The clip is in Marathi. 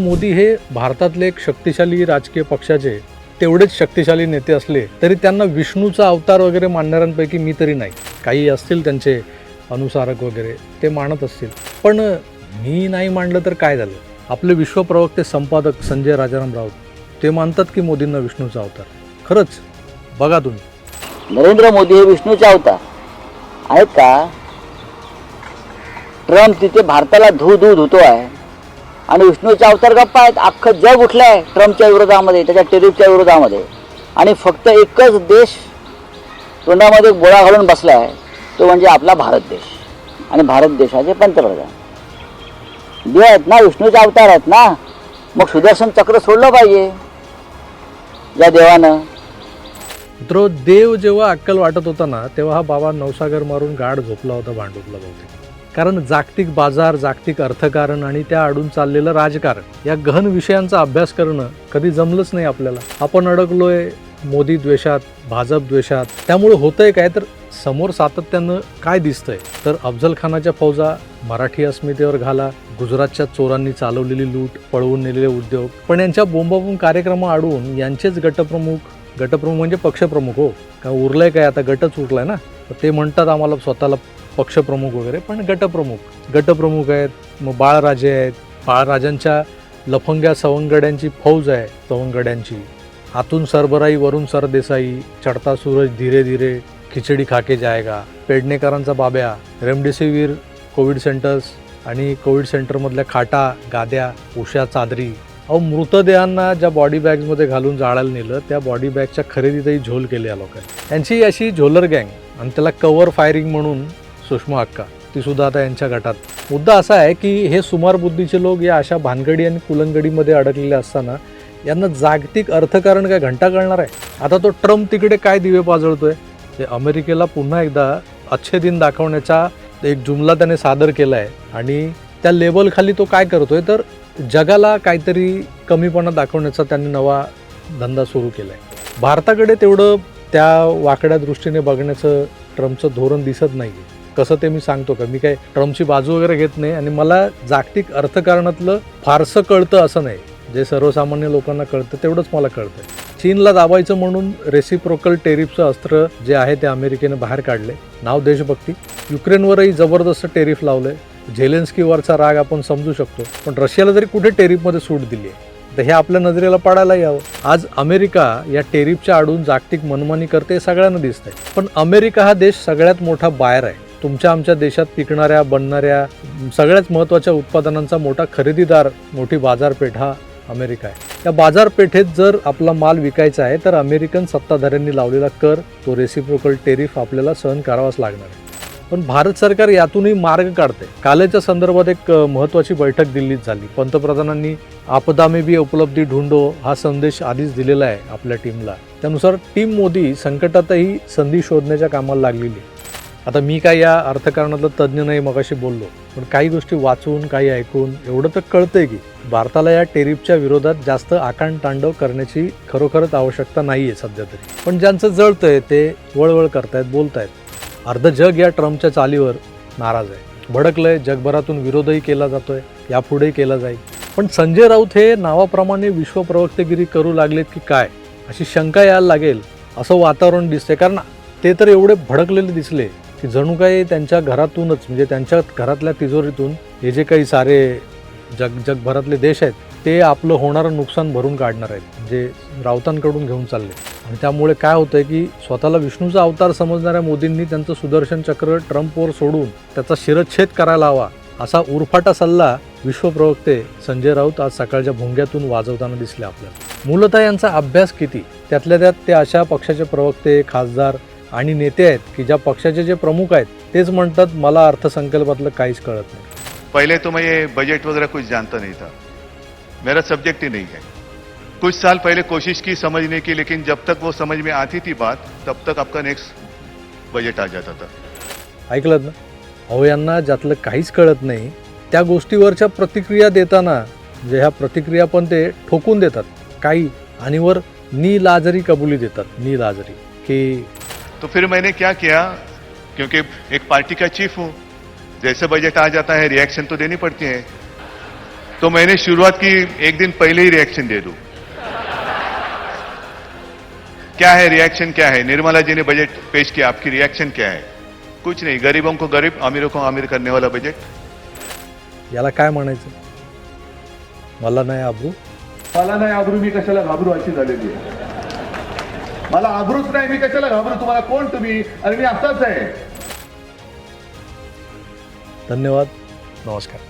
मोदी हे भारतातले एक शक्तिशाली राजकीय पक्षाचे तेवढेच शक्तिशाली नेते असले तरी त्यांना विष्णूचा अवतार वगैरे मानणाऱ्यांपैकी मी तरी नाही. काही असतील त्यांचे अनुसारक वगैरे ते मानत असतील. पण मी नाही मांडलं तर काय झालं? आपले विश्वप्रवक्ते संपादक संजय राजाराम राऊत ते मानतात की मोदींना विष्णूचा अवतार. खरंच बघा तुम्ही. नरेंद्र मोदी हे विष्णूचा अवतार. आहेत का? ट्रम्प तिथे भारताला धू धू धुतो आहे. आणि विष्णूचे अवतार गप्पा आहेत. अख्खं जग उठलं आहे ट्रम्पच्या विरोधामध्ये त्याच्या टेरिफच्या विरोधामध्ये. आणि फक्त एकच देश तोंडामध्ये गोळा घालून बसला आहे तो म्हणजे आपला भारत देश. आणि भारत देशाचे पंतप्रधान. जे आहेत ना विष्णूचे अवतार आहेत ना मग सुदर्शन चक्र सोडलं पाहिजे. या देवानं. मित्रो देव जेव्हा अक्कल वाटत होता ना तेव्हा हा बाबा नवसागर मारून गाढ झोपला होता भांडुपला बहुतेक. कारण जागतिक बाजार जागतिक अर्थकारण आणि त्या आडून चाललेलं राजकारण या गहन विषयांचा अभ्यास करणं कधी जमलंच नाही आपल्याला. आपण अडकलोय मोदी द्वेषात भाजप द्वेषात. त्यामुळे होतंय काय तर समोर सातत्यानं काय दिसतंय? तर अफजल खानाच्या फौजा मराठी अस्मितेवर घाला गुजरातच्या चोरांनी चालवलेली लूट पळवून नेलेले उद्योग. पण यांच्या बोंबाबोंब कार्यक्रम अडवून यांचेच गटप्रमुख गटप्रमुख म्हणजे पक्षप्रमुख हो. का उरलंय काय? आता गटच उरलाय ना. तर ते म्हणतात आम्हाला स्वतःला पक्षप्रमुख वगैरे पण गटप्रमुख. गटप्रमुख आहेत मग बाळराजे आहेत. बाळराजांच्या लफंग्या सवंगड्यांची फौज आहे सवंगड्यांची. आतून सरबराई वरून सरदेसाई चढता सूरज धीरे धीरे खिचडी खाके जायगा. पेडणेकरांचा बाब्या रेमडेसिवीर कोविड सेंटर्स आणि कोविड सेंटरमधल्या खाटा गाद्या उषा चादरी. अहो मृतदेहांना ज्या बॉडी बॅग्समध्ये घालून जाळायला नेलं त्या बॉडी बॅगच्या खरेदीतही झोल केली या लोकांनी. त्यांची अशी झोलर गँग आणि त्याला कव्हर फायरिंग म्हणून सुषमा अक्का ती सुद्धा आता यांच्या गटात. मुद्दा असा आहे की हे सुमार बुद्धीचे लोक या अशा भानगडी आणि कुलंगडीमध्ये अडकलेले असताना यांना जागतिक अर्थकारण काय घंटा कळणार आहे? आता तो ट्रम्प तिकडे काय दिवे पाजळतोय? ते अमेरिकेला पुन्हा एकदा अच्छे दिन दाखवण्याचा एक जुमला त्याने सादर केला आहे आणि त्या लेबलखाली तो काय करतोय? तर जगाला काहीतरी कमीपणा दाखवण्याचा त्यांनी नवा धंदा सुरू केला आहे भारताकडे तेवढं त्या वाकड्या दृष्टीने बघण्याचं ट्रम्पचं धोरण दिसत नाही कसं ते मी सांगतो का? मी काय ट्रम्पची बाजू वगैरे घेत नाही आणि मला जागतिक अर्थकारणातलं फारसं कळतं असं नाही. जे सर्वसामान्य लोकांना कळतं तेवढंच मला कळतं चीनला दाबायचं म्हणून रेसिप्रोकल टेरिफचं अस्त्र जे आहे ते अमेरिकेने बाहेर काढले नाव देशभक्ती. युक्रेनवरही जबरदस्त टेरिफ लावलंय. झेलेन्स्कीवरचा राग आपण समजू शकतो. पण रशियाला जरी कुठे टेरिफमध्ये सूट दिली आहे तर हे आपल्या नजरेला पाडायला यावं. आज अमेरिका या टेरिफच्या आडून जागतिक मनमानी करते हे सगळ्यांना दिसतंय. पण अमेरिका हा देश सगळ्यात मोठा बाहेर आहे. तुमच्या आमच्या देशात पिकणाऱ्या बनणाऱ्या सगळ्याच महत्त्वाच्या उत्पादनांचा मोठा खरेदीदार मोठी बाजारपेठ हा अमेरिका आहे. या बाजारपेठेत जर आपला माल विकायचा आहे तर अमेरिकन सत्ताधाऱ्यांनी लावलेला कर तो रेसिप्रोकल टेरिफ आपल्याला सहन करावाच लागणार आहे. पण भारत सरकार यातूनही मार्ग काढते कालेच्या संदर्भात एक महत्त्वाची बैठक दिल्लीत झाली. पंतप्रधानांनी आपदा में भी उपलब्धी ढूंढो हा संदेश आधीच दिलेला आहे आपल्या टीमला. त्यानुसार टीम मोदी संकटातही संधी शोधण्याच्या कामाला लागलेली आहे. आता मी काय या अर्थकारणातलं तज्ज्ञ नाही मगाशी बोललो. पण काही गोष्टी वाचून काही ऐकून एवढं तर कळतंय की भारताला या टेरिफच्या विरोधात जास्त आकांड तांडव करण्याची खरोखरच आवश्यकता नाही आहे सध्या तरी. पण ज्यांचं जळतंय ते वळवळ करतायत बोलतायत. अर्ध जग या ट्रम्पच्या चालीवर नाराज आहे. भडकलंय जगभरातून विरोधही केला जातोय यापुढेही केला जाईल. पण संजय राऊत हे नावाप्रमाणे विश्वप्रवक्तेगिरी करू लागलेत की काय अशी शंका यायला लागेल असं वातावरण दिसतंय. कारण ते तर एवढे भडकलेले दिसले की जणू काही त्यांच्या घरातूनच म्हणजे त्यांच्या घरातल्या तिजोरीतून हे जे काही सारे जग जगभरातले देश आहेत ते आपलं होणारं नुकसान भरून काढणार आहेत. जे राऊतांकडून घेऊन चालले. आणि त्यामुळे काय होतं आहे की स्वतःला विष्णूचा अवतार समजणाऱ्या मोदींनी त्यांचं सुदर्शन चक्र ट्रम्पवर सोडून त्याचा शिरच्छेद करायला हवा असा उरफाटा सल्ला विश्वप्रवक्ते संजय राऊत आज सकाळच्या भोंग्यातून वाजवताना दिसले आपल्याला. मूलतः यांचा अभ्यास किती? त्यातल्या त्यात ते अशा पक्षाचे प्रवक्ते खासदार आणि नेते आहेत की ज्या पक्षाचे जे प्रमुख आहेत तेच म्हणतात मला अर्थसंकल्पातलं काहीच कळत नाही. पहले तो मैं ये बजट वगैरह कुछ जानता नहीं था. मेरा सब्जेक्ट ही नहीं है. कुछ साल पहले कोशिश की समझने की लेकिन जब तक वो समझ में आती थी बात तब तक आपका नेक्स्ट बजट आ जाता था. ऐकलं ना? अहो यांना ज्यातलं काहीच कळत नाही त्या गोष्टीवरच्या प्रतिक्रिया देताना जे ह्या प्रतिक्रिया पण ते ठोकून देतात. काही आणि वर नी लाजरी कबुली देतात. नी लाजरी की तो फिर मैंने क्या किया? क्योंकि एक पार्टी का चीफ हूं। जैसे बजट आ जाता है रिएक्शन तो देनी पड़ती है। तो मैंने शुरुआत की एक दिन पहले ही रिएक्शन दे दूं। क्या है रिएक्शन क्या है? निर्मला जी ने बजट पेश किया आपकी रिएक्शन क्या है? कुछ नहीं गरीबों को गरीब अमीरों को अमीर करने वाला बजट याला काय म्हणायचं? मला नाही आबरू. मला नाही आबरू मी कशाला घाबरू? अशी झालेली आहे. मला आबरूच नाही मी कशाला घाबरू? तुम्हाला कोण तुम्ही? आणि मी असाच आहे. धन्यवाद. नमस्कार.